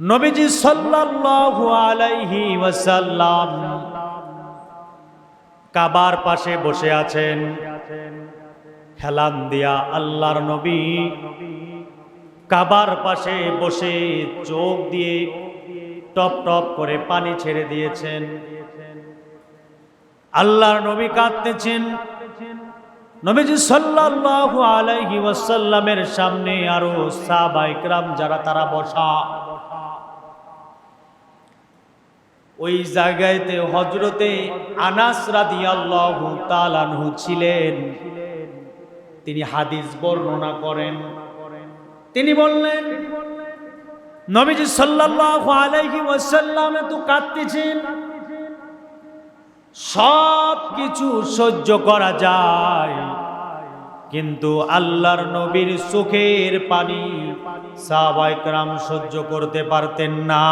নবীজি সাল্লাল্লাহু আলাইহি ওয়াসাল্লাম কাবার পাশে বসে আছেন। হেলান দিয়া আল্লাহর নবী কাবার পাশে বসে চোখ দিয়ে টপ টপ করে পানি ছেড়ে দিয়েছেন। আল্লাহর নবী কাঁদতেছেন। নবীজি সাল্লাল্লাহু আলাইহি ওয়াসাল্লামের সামনে আরও সাহাবা ইকরাম যারা তারা বসা। ওই জায়গাতে হজরতে আনাস রাদিয়াল্লাহু ছিলেন। তিনি হাদিস বর্ণনা করেন। তিনি বললেন, নবীজি সাল্লাল্লাহু আলাইহি ওয়াসাল্লাম তো কাঁদতেছেন। সব কিছু সহ্য করা যায়। কিন্তু আল্লাহর নবীর চোখের পানি সাহাবাইকরাম সহ্য করতে পারতেন না।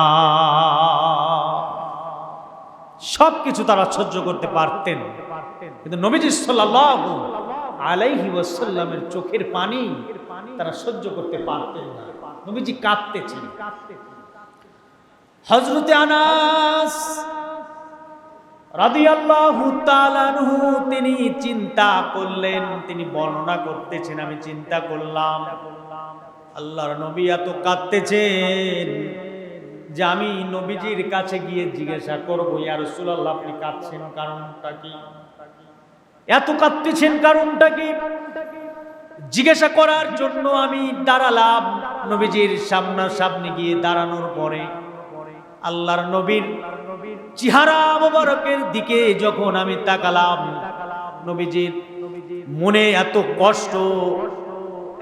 সব কিছু তারা সহ্য করতে পারতেন। কিন্তু নবীজি সাল্লাল্লাহু আলাইহি ওয়াসাল্লামের চোখের পানি তারা সহ্য করতে পারতেন না। নবীজি কাঁদতেছেন। হজরতে আনাস তিনি চিন্তা করলেন, তিনি বর্ণনা করতেছেন, আমি চিন্তা করলাম, আল্লাহর নবী এত কাঁদতেছেন। যে আমি নবীজির কাছে গিয়ে জিজ্ঞাসা করব, ইয়া রাসূলুল্লাহ, আপনি কাঁদছেন কারণটা কি? এত কাঁদতেছেন কারণটা কি? জিজ্ঞাসা করার জন্য আমি দাঁড়ালাম নবীজির সামনাসামনি গিয়ে দাঁড়ানোর পরে। আল্লাহর নবীর চেহারা মোবারকের দিকে যখন আমি তাকালাম, নবীজির মনে এত কষ্ট,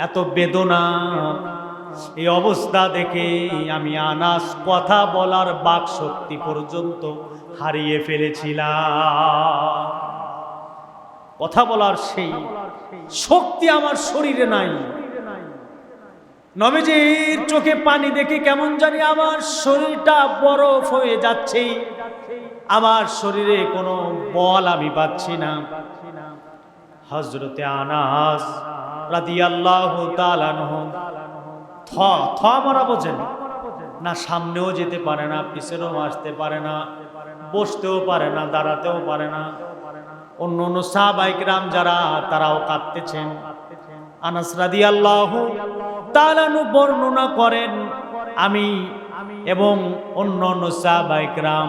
এত বেদনা এই অবস্থা দেখে আমি আনাস কথা বলার বাক শক্তি পর্যন্ত হারিয়ে ফেলেছিলাম। কথা বলার সেই শক্তি আমার শরীরে নাই। নবীজির চোখে পানি দেখে কেমন জানি আমার শরীরটা বরফ হয়ে যাচ্ছে। আমার শরীরে কোনো বল আমি পাচ্ছি না। হজরতে আনাস রাদিয়াল্লাহু তাআলাহু থ থ মারা বোঝেন না, সামনেও যেতে পারে না, পিছনেও আসতে পারে না, বসতেও পারে না, দাঁড়াতেও পারে না। অন্য অন্য সাহাবাইকরাম যারা, তারাও কাঁদতেছেন। আনাস রাদিয়াল্লাহু তাআলাহু বর্ণনা করেন, আমি এবং অন্য অন্য সাহাবাইকরাম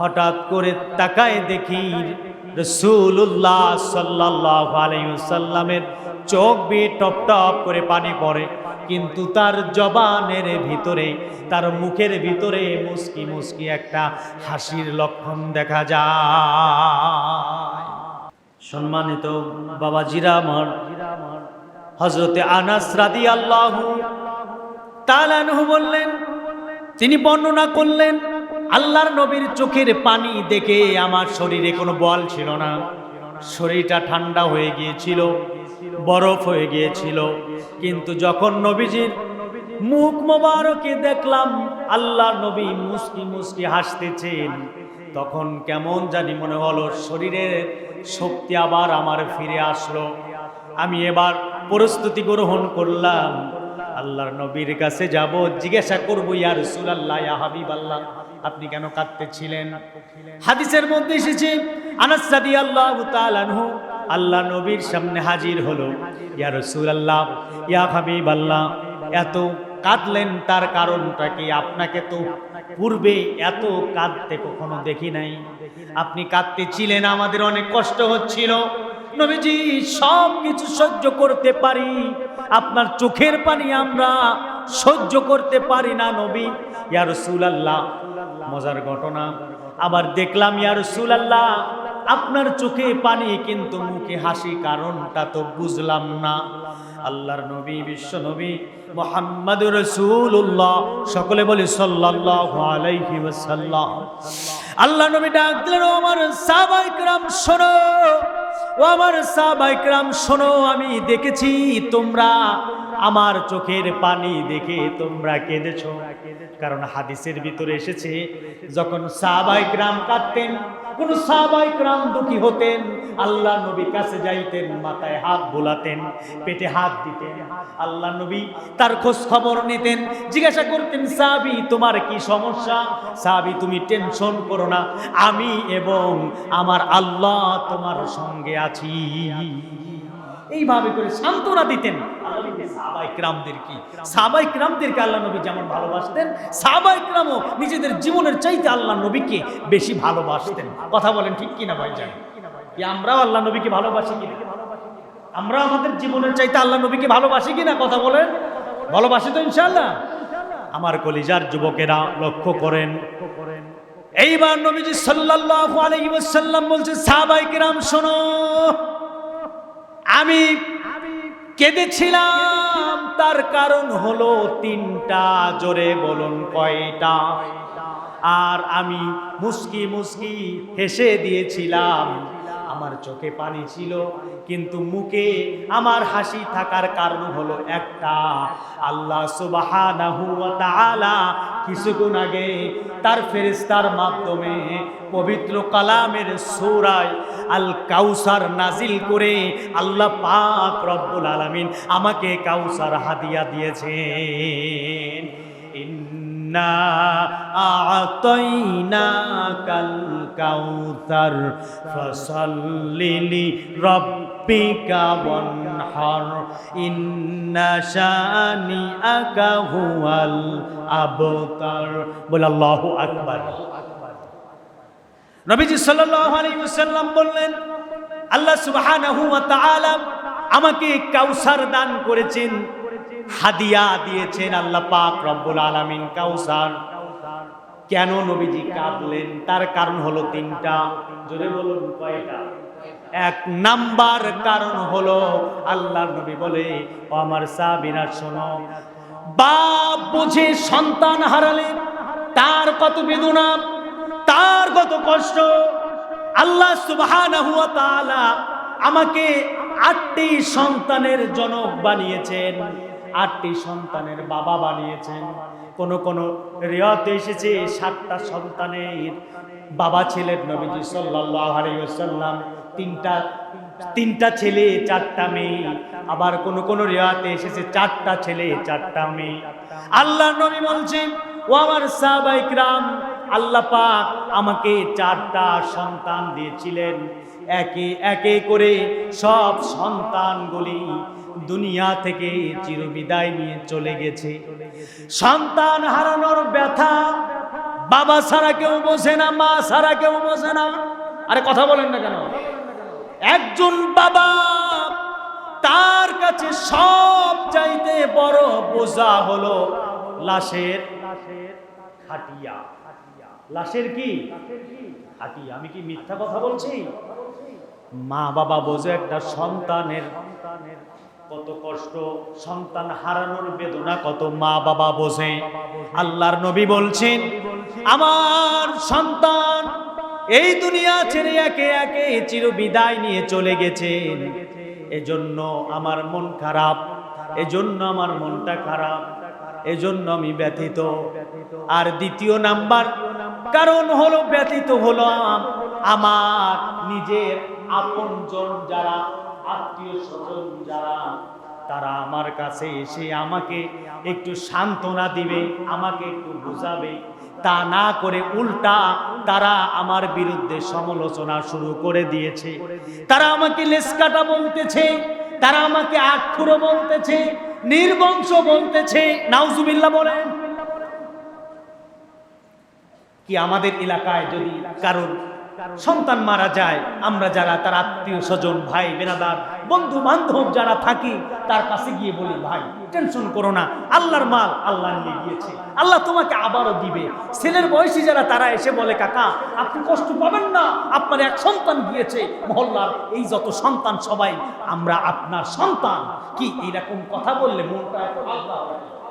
হঠাৎ করে তাকায় দেখি রসুল্লাহ সাল্লাহ আলাইসাল্লামের চোখ বেয়ে টপ টপ করে পানি পড়ে। কিন্তু তার জবানের ভিতরে, তার মুখের ভিতরে মুস্কি মুস্কি একটা হাসির লক্ষণ দেখা যায়। সম্মানিত বাবা জিরামর হজরতে আনাস রাদি আল্লাহ তালানহু বললেন, তিনি বর্ণনা করলেন, আল্লাহর নবীর চোখের পানি দেখে আমার শরীরে কোনো বল ছিল না। শরীরটা ঠান্ডা হয়ে গিয়েছিল, বরফ হয়ে গিয়েছিল। কিন্তু যখন নবীজির মুখ মোবারকে দেখলাম আল্লাহর নবী মুসকি মুস্কি হাসতেছেন। তখন কেমন জানি মনে হলো, শরীরের শক্তি আবার আমার ফিরে আসলো। আমি এবার প্রস্তুতি গ্রহণ করলাম। আল্লাহর নবীর কাছে যাব, জিজ্ঞাসা করব, ইয়া রাসূলুল্লাহ হাবিব হাবিবাল্লাহ? আপনি কেন কাঁদতেছিলেন? হাদিসের মধ্যে এসেছে, আনাস রাদিয়াল্লাহু আনহু, আল্লাহ নবীর সামনে হাজির হলো। ইয়া রাসূলুল্লাহ, ইয়া হাবিবাল্লাহ, এত কাঁদলেন তার কারণটা কি? আপনাকে তো পূর্বে এত কাঁদতে কখনো দেখি নাই। আপনি কাঁদতেছিলেন, আমাদের অনেক কষ্ট হচ্ছিল। নবীজি সব কিছু সহ্য করতে পারি, আপনার চোখের পানি আমরা সহ্য করতে পারি না নবী। ইয়া রাসূলুল্লাহ মজার ঘটনা। আবার দেখলাম, ইয়া রাসূলুল্লাহ, আপনার চোখে পানি, কিন্তু মুখে হাসি, কারণটা তো বুঝলাম না। আল্লাহর নবী, বিশ্ব নবী মোহাম্মদ রসুল্লাহ সকলে বলি সাল্লাল্লাহু আল্লাহ নবী ডাক দিলেন, "ও আমার সাহাবাইকরাম শোনো, ও আমার সাহাবাইকরাম শোনো, আমি দেখেছি তোমরা আমার চোখের পানি দেখে তোমরা কেঁদেছ। কারণ হাদিসের ভিতরে এসেছে, যখন সাহাবাই গ্রাম কাটতেন কোন সাহাবাই গ্রাম দুঃখী হতেন, আল্লাহ নবী কাছে যাইতেন, মাথায় হাত বোলাতেন, পেটে হাত দিতেন। আল্লাহ নবী তার খোঁজ খবর নিতেন, জিজ্ঞাসা করতেন সাবি তোমার কি সমস্যা? সাবি তুমি টেনশন করো না, আমি এবং আমার আল্লাহ তোমার সঙ্গে আছি। এইভাবে করে সান্ত্বনা দিতেন। সাবাই ক্রামদের কি? সাবাই ক্রামদেরকে আল্লাহ নবী যেমন ভালোবাসতেন সাবাই ক্রামও নিজেদের জীবনের চাইতে আল্লাহ নবীকে বেশি ভালোবাসতেন। কথা বলেন ঠিক কিনা ভাই জান আমরাও আল্লাহ নবীকে ভালোবাসি কিনা? আমরা আমাদের জীবনের চাইতে আল্লাহ নবীকে ভালোবাসি কিনা? কথা বলেন। ভালোবাসি তো ইনশাল্লাহ আমার কলিজার যুবকেরা লক্ষ্য করেন। এইবার নবীজি সাল্লাল্লাহু আলাইহি ওয়াসাল্লাম বলছে সাহাবাই কিরাম, শোনো। আমি কেঁদেছিলাম, তার কারণ হলো তিনটা, জোরে বলুন কয়টা। আর আমি মুস্কি মুস্কি হেসে দিয়েছিলাম আমার চোখে পানি ছিল, কিন্তু মুখে আমার হাসি থাকার কারণ হলো একটা। আল্লাহ সুবহানাহু কিছুক্ষণ আগে তার ফেরেশতার মাধ্যমে পবিত্র কালামের সূরায় আল কাউসার নাজিল করে আল্লাহ পাক রব্বুল আলামিন আমাকে কাউসার হাদিয়া দিয়েছেন। ইন্না আ'তাইনাকাল কাউসার ফসল্লি রব্বিকা ওয়ানহার ইন্না শানিআকা হুয়াল আবতার বলে আল্লাহু আকবার নবীজি সাল্লাল্লাহু আলাইহি ওয়াসাল্লাম বললেন আল্লাহ সুবহানাহু ওয়া তাআলা আমাকে কাউসার দান করেছেন। হাদিয়া দিয়েছেন আল্লাহ পাক রব্বুল আলামিন, কাউসার। কেন নবীজি কাঁদলেন? তার কারণ হলো তিনটা। জোরে বলুন, কয়টা? এক নাম্বার কারণ হলো আল্লাহ নবী বলে, ও আমার সাবিনা শোনো। বাপ বুঝে সন্তান হারালেন তার কত বেদনা, তার কত কষ্ট। আল্লাহ তাআলা আমাকে আটটি সন্তানের জনক বানিয়েছেন। আটটি সন্তানের বাবা বানিয়েছেন। কোন কোন রেওয়াতে এসেছে সাতটা সন্তানের বাবা ছিলেন নবীজি সাল্লাল্লাহু আলাইহি তিনটা তিনটা ছেলে, চারটা মেয়ে। আবার কোন কোন রেওয়াতে এসেছে চারটা ছেলে, চারটা মেয়ে। আল্লাহ নবী বলছেন, ও আমার সাহাবাইকরাম আল্লাহ পাক আমাকে চারটা সন্তান দিয়েছিলেন। একে একে করে সব সন্তানগুলি দুনিয়া থেকে চিরবিদায় নিয়ে চলে গেছে। সন্তান হারানোর ব্যথা, বাবা ছাড়া কেউ বোঝে না, মা ছাড়া কেউ বোঝে না। আরে কথা বলেন না কেন? একজন বাবা তার কাছে সব চাইতে বড় বোঝা হলো লাশের খাটিয়া। লাশের কি? খাটিয়া। আমি কি মিথ্যা কথা বলছি? মা বাবা বোঝে একটা সন্তানের কত কষ্ট, সন্তান হারানোর বেদনা, কত মা বাবা বোঝে। আল্লাহর নবী বলছেন, আমার সন্তান এই দুনিয়া ছেড়ে একে একে চির বিদায় নিয়ে চলে গেছেন। এজন্য আমার মন খারাপ, এজন্য আমার মনটা খারাপ, এজন্য আমি ব্যথিত। আর দ্বিতীয় নাম্বার কারণ হলো, ব্যথিত হলো আমার নিজের আপনজন যারা আত্মীয় স্বজন যারা, তারা আমার কাছে এসে আমাকে একটু সান্ত্বনা দিবে, আমাকে একটু বুঝাবে। তা না করে উল্টা তারা আমার বিরুদ্ধে সমালোচনা শুরু করে দিয়েছে। তারা আমাকে লেসকাটা বলতেছে, তারা আমাকে আক্ষুরো বলতেছে, নির্বংশ বলতেছে। নাউজুবিল্লাহ বলেন, কি আমাদের এলাকায় যদি কারোর সন্তান মারা যায়, আমরা যারা তার আত্মীয় স্বজন, ভাই, বেনাদার, বন্ধু বান্ধব যারা থাকি, তার কাছে গিয়ে বলি, ভাই, টেনশন করো না, আল্লাহর মাল আল্লাহ নিয়ে গিয়েছে। আল্লাহ তোমাকে আবারও দিবে। ছেলের বয়সী যারা, তারা এসে বলে, কাকা, আপনি কষ্ট পাবেন না, আপনার এক সন্তান গিয়েছে। মহল্লার এই যত সন্তান সবাই, আমরা আপনার সন্তান। কি এরকম কথা বললে মনটা হয়।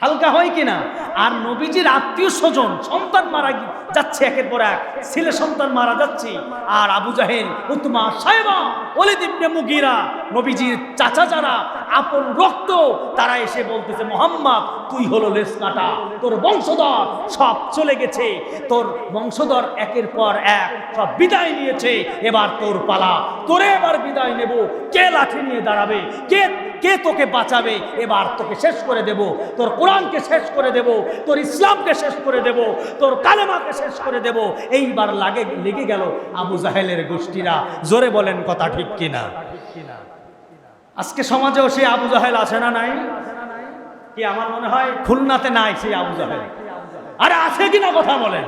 হালকা হয় কিনা? আর নবীজির আত্মীয় স্বজন, সন্তান মারা যাচ্ছে একের পর এক। ছেলে সন্তান মারা যাচ্ছে। আর আবু জাহেল উত্তমা সাহেবা ওলিদ ইবনে মুগিরা, নবীজির চাচা যারা, আপন রক্ত, তারা এসে বলতেছে, মোহাম্মদ, তুই হলো লেস কাটা। তোর বংশধর সব চলে গেছে। তোর বংশধর একের পর এক সব বিদায় নিয়েছে। এবার তোর পালা। তোরে এবার বিদায় নেব। কে লাঠি নিয়ে দাঁড়াবে? কে কে তোকে বাঁচাবে? এবার তোকে শেষ করে দেব। তোর কোরআনকে শেষ করে দেব। তোর ইসলামকে শেষ করে দেব। তোর কালেমাকে শেষ করে দেব। এইবার লাগে, লেগে গেল আবু জাহেলের গোষ্ঠীরা। জোরে বলেন কথা ঠিক কিনা? আজকে সমাজেও সেই আবু জাহেল আছে না নাই? কি আমার মনে হয় খুলনাতে নাই সেই আবু জাহেল? আরে আছে কিনা কথা বলেন।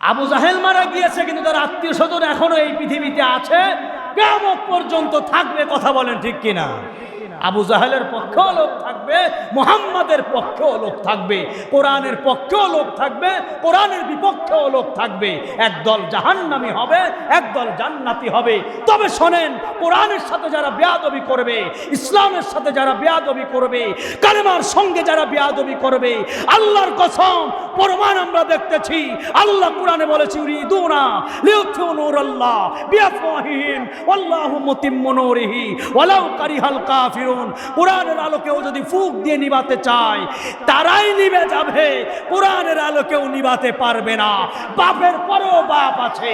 আবু জাহেল মারা গিয়েছে, কিন্তু তার আত্মীয় স্বজন এখনও এই পৃথিবীতে আছে? কেমন পর্যন্ত থাকবে কথা বলেন ঠিক কিনা? আবু জাহেলের পক্ষ লোক থাকবে। মোহাম্মদের পক্ষেও লোক থাকবে, কোরআনের পক্ষেও লোক থাকবে, কোরআনের বিপক্ষেও লোক থাকবে। একদল জাহান্নামি হবে, একদল জান্নাতি হবে। তবে শোনেন, কোরআনের সাথে যারা বেয়াদবি করবে, ইসলামের সাথে যারা বেয়াদবি করবে, কালেমার সঙ্গে যারা বেয়াদবি করবে, আল্লাহর কসম, প্রমাণ আমরা দেখতেছি। আল্লাহ কোরআনে বলেছি, ইউরিদুনা লিউথিউ নূরাল্লাহ আলোকেও যদি ফুক দিয়ে নিবাতে চায়, তারাই নিবে যাবে। কোরআনের আলোকেও নিবাতে পারবে না। বাপের পরেও বাপ আছে।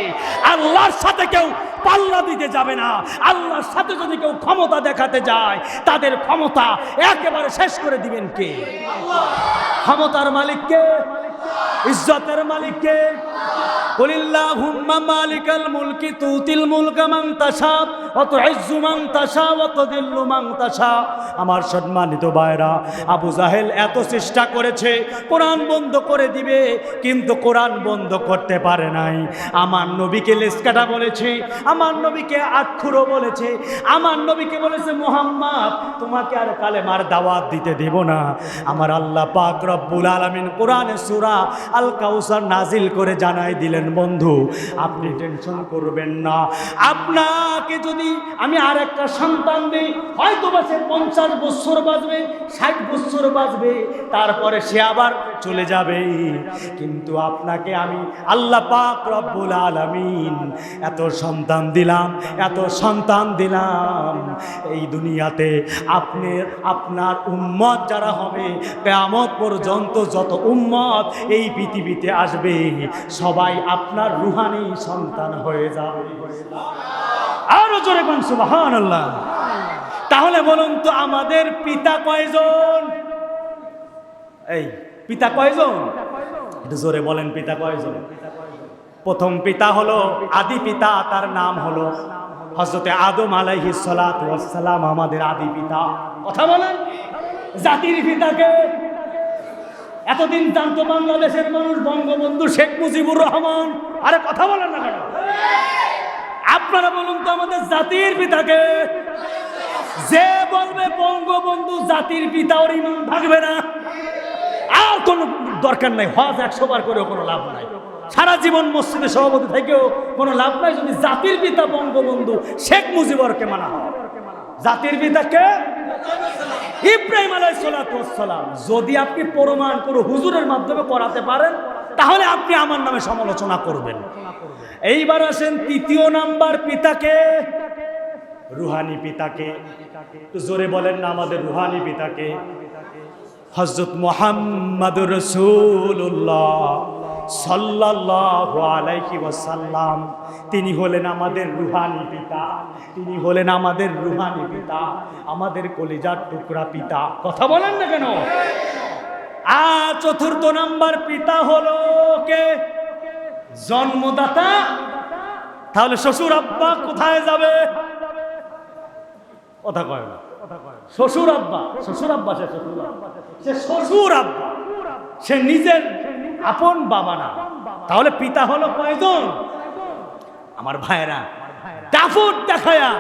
আল্লাহর সাথে কেউ পাল্লা দিতে যাবে না। আল্লাহর সাথে যদি কেউ ক্ষমতা দেখাতে যায়, তাদের ক্ষমতা একেবারে শেষ করে দিবেন কে? ক্ষমতার মালিককে, ইজ্জতের মালিককে কুলিল্লাহুম্মা মালিকাল মুলকি তুতিল মুলকা মান তাশা তাশা ওয়া তুযিল্লু মান আমার সম্মানিত ভাইরা, আবু জাহেল এত চেষ্টা করেছে, কোরআন বন্ধ করে দিবে, কিন্তু কোরআন বন্ধ করতে পারে নাই। আমার নবীকে লেসকাটা বলেছে, আমার নবীকে আক্ষুরও বলেছে, আমার নবীকে বলেছে, মোহাম্মদ, তোমাকে আর কালেমার দাওয়াত দিতে দেব না। আমার আল্লাহ পাক রব্বুল আলামিন কোরআনে সূরা আল কাউসার নাজিল করে জানাই দিলেন বন্ধু, আপনি টেনশন করবেন না। আপনাকে যদি আমি আর একটা সন্তান দিই হয়তো বা সে পঞ্চাশ বছর বাঁচবে, ষাট বছর বাঁচবে, তারপরে সে আবার চলে যাবে। কিন্তু আপনাকে আমি আল্লাহ পাক রব্বুল আলামিন এত সন্তান দিলাম, এত সন্তান দিলাম। এই দুনিয়াতে আপনি, আপনার উম্মত যারা হবে, কেয়ামত পর্যন্ত যত উম্মত এই পৃথিবীতে আসবে, সবাই আপনার রুহানি সন্তান হয়ে যাবে আরও জোরে কোন সুবাহান আল্লাহ তাহলে বলুন তো আমাদের পিতা কয়জন? এই, পিতা কয়জন? একটু জোরে বলেন, পিতা কয়জন? প্রথম পিতা হলো, আদি পিতা, তার নাম হলো হজরতে আদম আলাইহি সালাম, আমাদের আদি পিতা। কথা বলেন? জাতির পিতাকে এতদিন জানতো বাংলাদেশের মানুষ, বঙ্গবন্ধু শেখ মুজিবুর রহমান। আরে কথা বলেন না কেন? আপনারা বলুন তো আমাদের জাতির পিতাকে। যে বলবে বঙ্গবন্ধু জাতির পিতা, ওর ইমান থাকবে না। আর কোনো দরকার নাই, হজ একশো বার করেও কোনো লাভ নাই। সারা জীবন মসজিদে সভাপতি থেকেও কোনো লাভ নাই, যদি জাতির পিতা বঙ্গবন্ধু শেখ মুজিবরকে মানা হয়। জাতির পিতাকে ইব্রাহিম আলাই সালাম, যদি আপনি প্রমাণ করে হুজুরের মাধ্যমে করাতে পারেন, তাহলে আপনি আমার নামে সমালোচনা করবেন। এইবার আসেন তৃতীয় নাম্বার পিতাকে। রুহানি পিতাকে। জোরে বলেন না আমাদের রুহানি পিতাকে। হজরত মোহাম্মদ রসুল্লাহ সাল্লাল্লাহু আলাইহি ওয়াসাল্লাম। তিনি হলেন আমাদের রুহানি পিতা। তিনি হলেন আমাদের রুহানি পিতা, আমাদের কলিজার টুকরা পিতা। কথা বলেন না কেন? আর চতুর্থ নাম্বার পিতা হলো কে? জন্মদাতা। তাহলে শ্বশুর আব্বা কোথায় যাবে? কথা কয় না। শ্বশুর আব্বা শ্বশুর আব্বা সে শ্বশুর আব্বা। সে শ্বশুর আব্বা। সে নিজের আপন বাবা না তাহলে পিতা হলো কয়জন? আমার ভাইরা দাফট দেখায়া।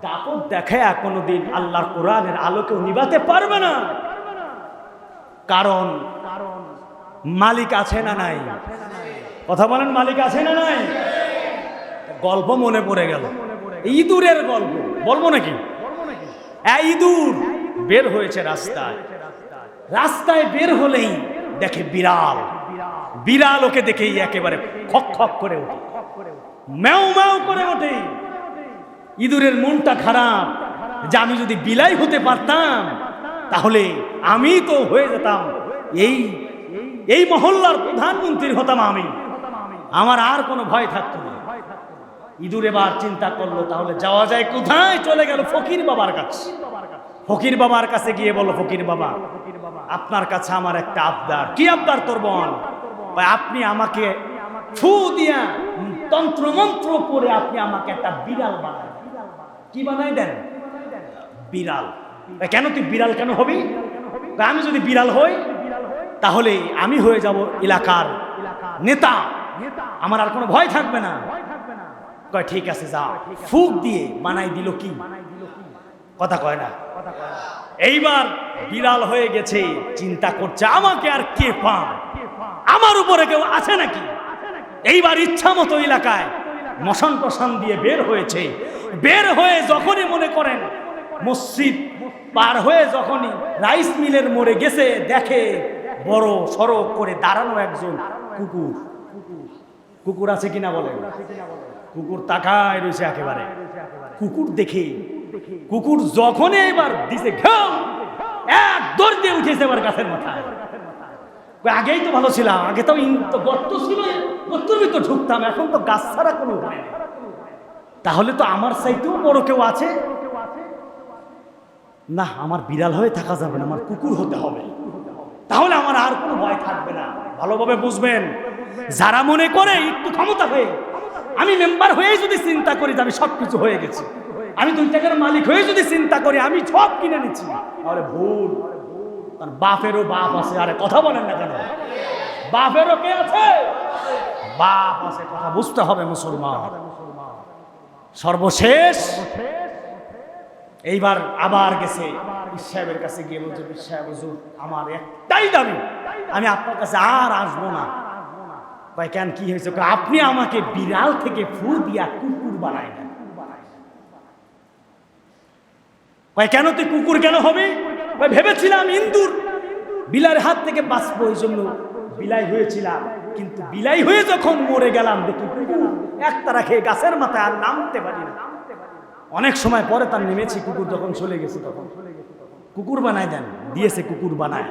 দাপট দেখায়া কোনোদিন আল্লাহর কোরআনের আলোকেও নিবাতে পারবে না। কারণ মালিক আছে না নাই? কথা বলেন, মালিক আছে না নাই? গল্প মনে পড়ে গেল। ইঁদুরের গল্প, বলব নাকি? ইঁদুর বের হয়েছে রাস্তায়। রাস্তায় বের হলেই দেখে বিড়াল। বিড়াল ওকে দেখেই একেবারে খক খক করে ওঠে। ম্যাও ম্যাও করে ওঠে। ইঁদুরের মনটা খারাপ। যে আমি যদি বিলাই হতে পারতাম, তাহলে আমি তো হয়ে যেতাম। এই এই মহল্লার প্রধানমন্ত্রী হতাম আমি। আমার আর কোনো ভয় থাকতো না। ইঁদুর এবার চিন্তা করল, তাহলে যাওয়া যায় কোথায়? চলে গেল ফকির বাবার কাছে। ফকির বাবার কাছে গিয়ে বলো ফকির বাবা আপনার কাছে আমার একটা আবদার। কি আবদার তোর ভাই, আপনি আমাকে ফু দিয়া তন্ত্র মন্ত্র পরে আপনি আমাকে একটা বিড়াল বানাই কি বানাই দেন? বিড়াল। কেন তুই বিড়াল কেন হবি? আমি যদি বিড়াল হই তাহলে আমি হয়ে যাব এলাকার নেতা। আমার আর কোনো ভয় থাকবে না। কয় ঠিক আছে যা ফুক দিয়ে বানাই দিল কি? কথা কয় না। এইবার বিড়াল হয়ে গেছে, চিন্তা করছে, আমাকে আর কে পায় আমার উপরে কেউ আছে নাকি? এইবার ইচ্ছা মতো এলাকায় মশান টশন দিয়ে বের হয়েছে। বের হয়ে যখনই মনে করেন, মসজিদ পার হয়ে যখনই রাইস মিলের মোড়ে গেছে, দেখে বড় সড়ক করে দাঁড়ানো একজন কুকুর। কুকুর আছে কিনা বলেন? কুকুর তাকায় রয়েছে একেবারে। কুকুর দেখে কুকুর যখনই এবার দিছে ঘাম এক দৌড় দিয়ে উঠেছে এবার গাছের মাথায়। আগেই তো ভালো ছিলাম, আগে তো গর্ত ছিল, গর্তর ভিতর ঢুকতাম, এখন তো গাছ ছাড়া কোনো উপায় তাহলে তো আমার চাইতেও বড় কেউ আছে? না, আমার বিড়াল হয়ে থাকা যাবে না, আমার কুকুর হতে হবে। তাহলে আমার আর কোনো ভয় থাকবে না। ভালোভাবে বুঝবেন, যারা মনে করে একটু ক্ষমতা হয়ে, আমি মেম্বার হয়েই যদি চিন্তা করি যে আমি সব কিছু হয়ে গেছি। আমি দুই টাকার মালিক হয়ে যদি চিন্তা করি, আমি সব কিনে নিচ্ছি। তাহলে ভুল। তার বাপেরও বাপ আছে, আরে কথা বলেন না কেন? বাপেরও কে আছে? বাপ আছে, কথা বুঝতে হবে মুসলমান। সর্বশেষ। এইবার আবার গেছে। সাহেবের কাছে গিয়ে বলছে সাহেব, হুজুর, আমার একটাই দাবি, আমি আপনার কাছে আর আসব না। ভাই কেন, কি হয়েছে? আপনি আমাকে বিড়াল থেকে ফু দিয়া কুকুর বানাই দেন। ভাই কেন তুই কুকুর কেন হবে? ভাই ভেবেছিলাম ইন্দুর। বিলার হাত থেকে বাঁচবো এই জন্য বিলাই হয়েছিলাম। কিন্তু বিলাই হয়ে যখন মরে গেলাম, দেখি কুকুর একতারা খেয়ে গাছের মাথায় আর নামতে পারি না। অনেক সময় পরে তার নেমেছি, কুকুর যখন চলে গেছে তখন। কুকুর বানায় দেন, দিয়েছে কুকুর বানায়।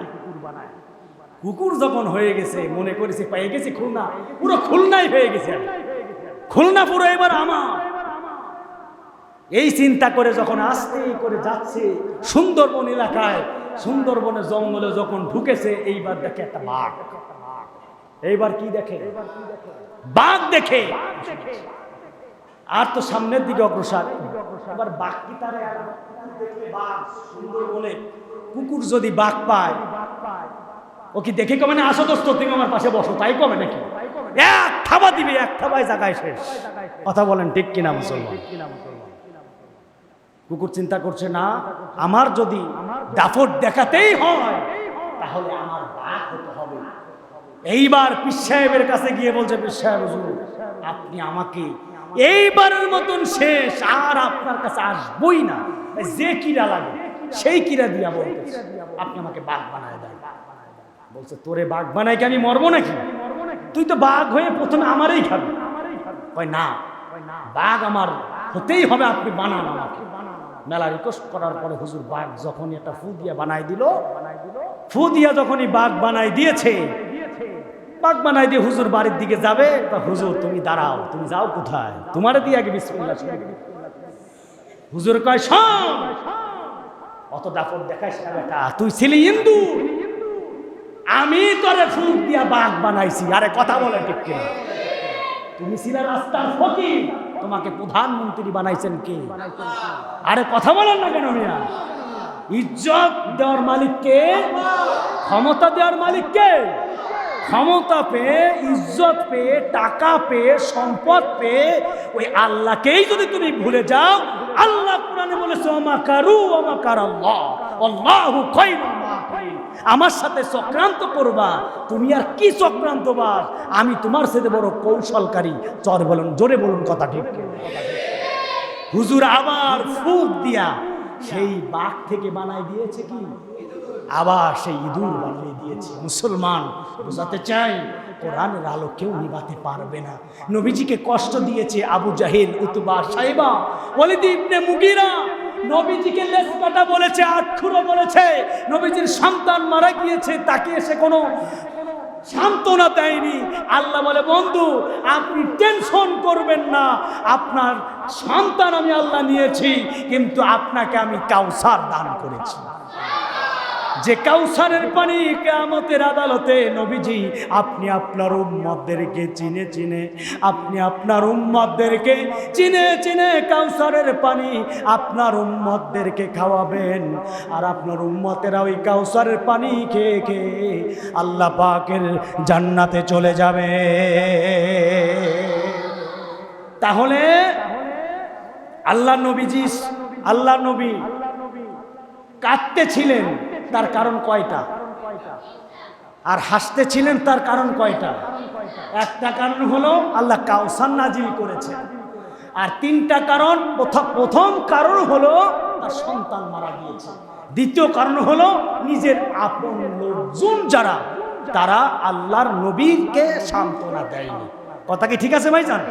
কুকুর যখন হয়ে গেছে, মনে করেছে, পেয়ে গেছি খুলনা। পুরো খুলনাই হয়ে গেছে। খুলনা পুরো এবার আমার। এই চিন্তা করে যখন আস্তে করে যাচ্ছে, সুন্দরবন এলাকায় সুন্দরবনের জঙ্গলে যখন ঢুকেছে, এইবার দেখে একটা বাঘ। এইবার কি দেখে? বাঘ দেখে। আর তো সামনের দিকে অগ্রসর। এবার বাঘ কি তার সুন্দর বলে কুকুর যদি বাঘ পায়, ও কি দেখে কমে না আসো দোস্ত, তুমি আমার পাশে বসো, তাই কমে নাকি? এক থাবা দিবে, এক থাবায় জায়গায় শেষ। কথা বলেন ঠিক কিনা মুসলমান? কুকুর চিন্তা করছে, না, আমার যদি দাফট দেখাতেই হয়, তাহলে আমার বাঘ হতে হবে। এইবার পীর সাহেবের কাছে গিয়ে বলছে, পীর সাহেব আপনি আমাকে এইবারের মতন শেষ, আর আপনার কাছে আসবই না। যে কিরা লাগে, সেই কিরা দিয়া বলতেছে। আপনি আমাকে বাঘ বানায় দেন। বলছে, তোরে বাঘ বানাই কি আমি মরবো নাকি? তুই তো বাঘ হয়ে প্রথমে আমারই খাবি। না, বাঘ আমার হতেই হবে, আপনি বানান আমাকে। মেলা রিকোয়েস্ট করার পরে হুজুর বাঘ যখনই একটা ফু দিয়া বানাই দিল, ফু দিয়া যখনই বাঘ বানাই দিয়েছে, বাঘ বানাই দিয়ে হুজুর বাড়ির দিকে যাবে, তা হুজুর, তুমি দাঁড়াও, তুমি যাও কোথায়? তোমারে দিয়ে আগে বিসমিল্লাহ শুরু হুজুর কয়, শোন! অত দাপট দেখাইস না বেটা, তুই ছিলি হিন্দু। আমি তোরে ফুক দিয়া বাঘ বানাইছি, আরে কথা বলে ঠিক তুমি ছিলে রাস্তার ফকির। তোমাকে প্রধানমন্ত্রী বানাইছেন কে? আরে কথা বলেন না কেন মিয়া? ইজ্জত দেওয়ার মালিককে ক্ষমতা দেওয়ার মালিককে ক্ষমতা পেয়ে, ইজ্জত পেয়ে, টাকা পেয়ে, সম্পদ পেয়ে ওই আল্লাহকেই যদি তুমি ভুলে যাও, আল্লাহ কোরআনে বলেছে অমাকারু অমাকার আল্লাহ আল্লাহু খায়রুল মাকিরিন। আমার সাথে চক্রান্ত করবা, তুমি আর কি চক্রান্ত বাস আমি তোমার সাথে বড় কৌশলকারী। চর বলুন, জোরে বলুন কথা ঠিক। হুজুর আবার ফুক দিয়া সেই বাঘ থেকে বানাই দিয়েছে কি? আবার সেই ইঁদুর বানিয়ে দিয়েছে। মুসলমান, বোঝাতে চাই, কোরআনের আলো কেউ নিবাতে পারবে না। নবীজিকে কষ্ট দিয়েছে আবু জাহিল, উতবা সাইবা ওয়ালিদ ইবনে মুগিরা নবীজিকে লেস কাটা বলেছে আটখুরো বলেছে। নবীজির সন্তান মারা গিয়েছে, তাকে এসে কোনো সান্ত্বনা দেয়নি। আল্লাহ বলে, বন্ধু, আপনি টেনশন করবেন না। আপনার সন্তান আমি আল্লাহ নিয়েছি, কিন্তু আপনাকে আমি কাউসার দান করেছি। যে কাউসারের পানি কেয়ামতের আদালতে, নবীজি, আপনি আপনার উম্মতদেরকে চিনে চিনে, আপনি আপনার উম্মতদেরকে চিনে চিনে কাউসারের পানি আপনার উম্মতদেরকে খাওয়াবেন। আর আপনার উম্মতেরা ওই কাউসারের পানি খেয়ে খেয়ে আল্লাহ পাকের জান্নাতে চলে যাবে। তাহলে আল্লাহ নবীজি, আল্লাহ নবী কাঁদতেছিলেন তার কারণ কয়টা? আর হাসতেছিলেন তার কারণ কয়টা? একটা কারণ হলো আল্লাহ কাউসার নাজিল করেছেন। আর তিনটা কারণ, প্রথম কারণ হলো তার সন্তান মারা গিয়েছে। দ্বিতীয় কারণ হলো নিজের আপন লোকজন যারা, তারা আল্লাহর নবীকে সান্ত্বনা দেয়নি। কথা কি ঠিক আছে ভাইজান?